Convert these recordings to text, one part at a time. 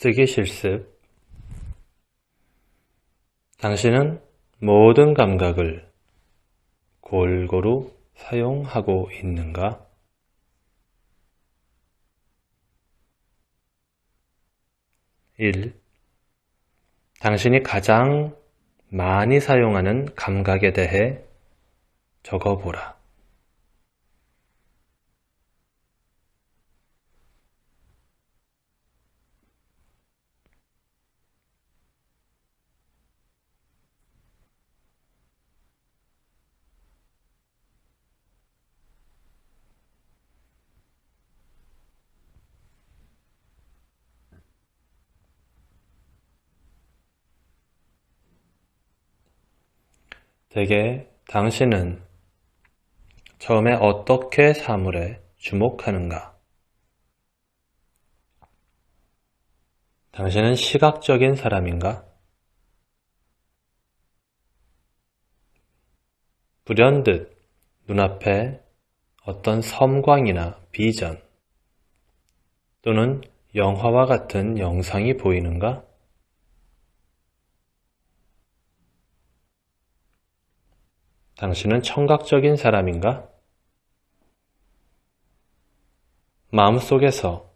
쓰기 실습 당신은 모든 감각을 골고루 사용하고 있는가? 1. 당신이 가장 많이 사용하는 감각에 대해 적어보라. 대개 당신은 처음에 어떻게 사물에 주목하는가? 당신은 시각적인 사람인가? 불현듯 눈앞에 어떤 섬광이나 비전 또는 영화와 같은 영상이 보이는가? 당신은 청각적인 사람인가? 마음속에서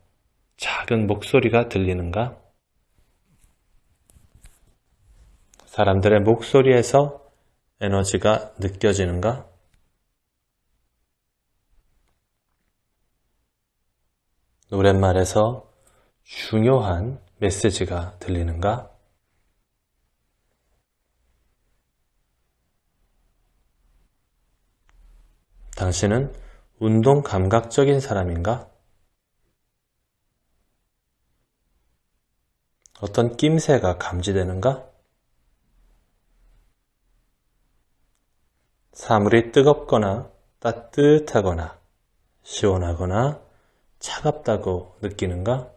작은 목소리가 들리는가? 사람들의 목소리에서 에너지가 느껴지는가? 노랫말에서 중요한 메시지가 들리는가? 당신은 운동 감각적인 사람인가? 어떤 낌새가 감지되는가? 사물이 뜨겁거나 따뜻하거나 시원하거나 차갑다고 느끼는가?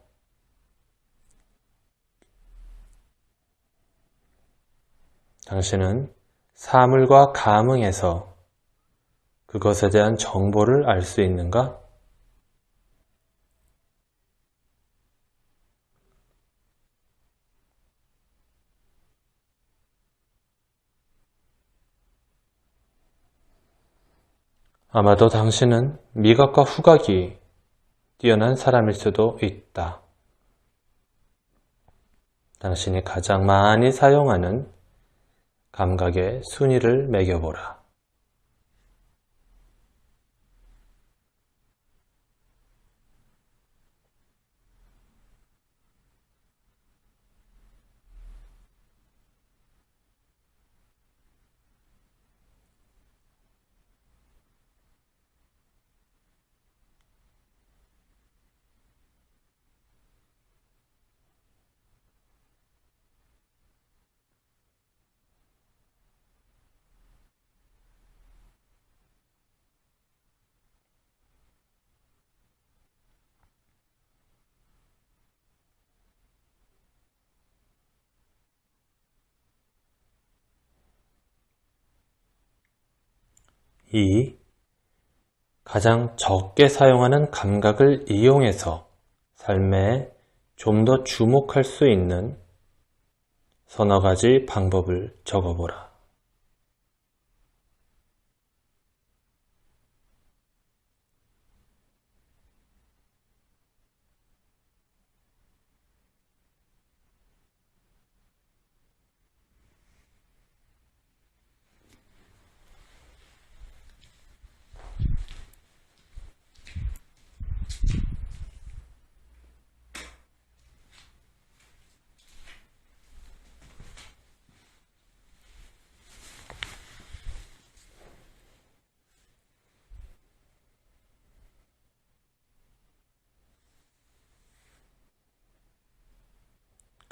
당신은 사물과 감흥에서 그것에 대한 정보를 알 수 있는가? 아마도 당신은 미각과 후각이 뛰어난 사람일 수도 있다. 당신이 가장 많이 사용하는 감각의 순위를 매겨보라. 이 가장 적게 사용하는 감각을 이용해서 삶에 좀 더 주목할 수 있는 서너 가지 방법을 적어보라.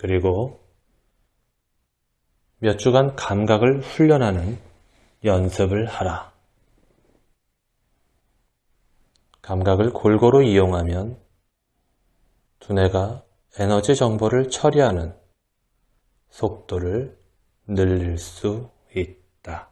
그리고 몇 주간 감각을 훈련하는 연습을 하라. 감각을 골고루 이용하면 두뇌가 에너지 정보를 처리하는 속도를 늘릴 수 있다.